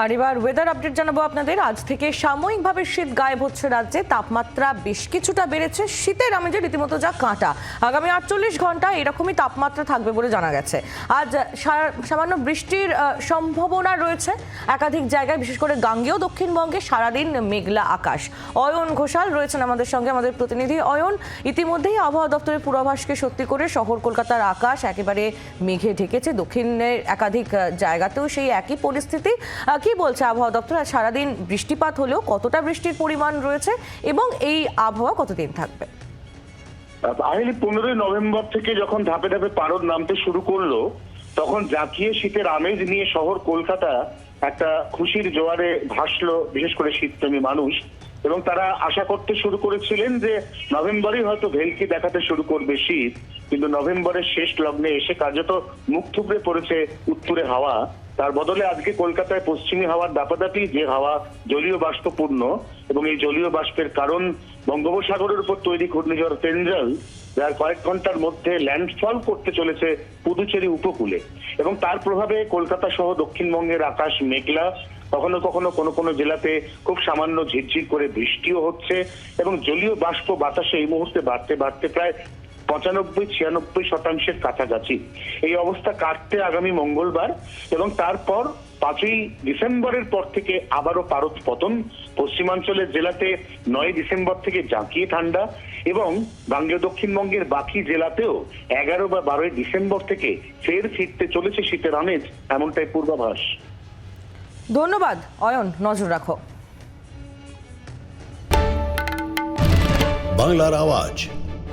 আর এবার weather update জানাব আপনাদের। আজ থেকে সাময়িকভাবে শীত গায়েব হচ্ছে রাজ্যে। তাপমাত্রা বেশ কিছুটা বেড়েছে। শীতের আমেজে রীতিমতো যা কাঁটা। আগামী আটচল্লিশ ঘণ্টা এরকমই তাপমাত্রা থাকবে বলে জানা গেছে। আজ সামান্য বৃষ্টির সম্ভাবনা রয়েছে। একাধিক জায়গায়, বিশেষ করে গাঙ্গেয় দক্ষিণবঙ্গে সারাদিন মেঘলা আকাশ। অয়ন ঘোষাল রয়েছেন আমাদের সঙ্গে, আমাদের প্রতিনিধি অয়ন। ইতিমধ্যেই আবহাওয়া দপ্তরের পূর্বাভাসকে সত্যি করে শহর, কলকাতার আকাশ একেবারে মেঘে ঢেকেছে। দক্ষিণের একাধিক জায়গাতেও সেই একই পরিস্থিতি। কি বলছে আবহাওয়া দপ্তর? আর সারাদিন বৃষ্টিপাত হলেও কতটা বৃষ্টির পরিমাণ রয়েছে এবং এই আবহাওয়া কতদিন থাকবে? আহেলি পনেরোই নভেম্বর থেকে যখন ধাপে ধাপে পারদ নামতে শুরু করল, তখন জাঁকিয়ে শীতের আমেজ নিয়ে শহর কলকাতা একটা খুশির জোয়ারে ভাসলো, বিশেষ করে শীতপ্রেমী মানুষ। এবং তারা আশা করতে শুরু করেছিলেন যে নভেম্বরেই হয়তো ভেলকি দেখাতে শুরু করবে শীত, কিন্তু নভেম্বরের শেষ লগ্নে এসে কার্যত মুখ থুবড়ে পড়েছে উত্তরে হাওয়া। তার বদলে আজকে কলকাতায় পশ্চিমী হাওয়ার দাপাদাপি, যে হাওয়া জলীয় বাষ্পপূর্ণ এবং এই জলীয় বাষ্পের কারণ বঙ্গোপসাগরের উপর তৈরি ঘূর্ণিঝড় তেঞ্জল যার কয়েক ঘণ্টার মধ্যে ল্যান্ডফল করতে চলেছে পুদুচেরি উপকূলে এবং তার প্রভাবে কলকাতা সহ দক্ষিণবঙ্গের আকাশ মেঘলা। কখনো কখনো কোনো কোনো জেলাতে খুব সামান্য ঝিরঝির করে বৃষ্টিও হচ্ছে এবং জলীয় বাষ্প বাতাসে এই মুহূর্তে বাড়তে বাড়তে প্রায় পঁচানব্বই ছিয়ানব্বই শতাংশের কাছাকাছি। এই অবস্থা কাটতে আগামী মঙ্গলবার এবং তারপর পাঁচই ডিসেম্বরের পর থেকে আবারও পারদ পতন পশ্চিমাঞ্চলের জেলাতে নয় ডিসেম্বর থেকে জাঁকিয়ে ঠান্ডা এবং গাঙ্গেয় দক্ষিণবঙ্গের বাকি জেলাতেও এগারো বা বারোই ডিসেম্বর থেকে ফের ফিরতে চলেছে শীতের আমেজ এমনটাই পূর্বাভাস। ধন্যবাদ। অয়ন নজর রাখো। বাংলার আওয়াজ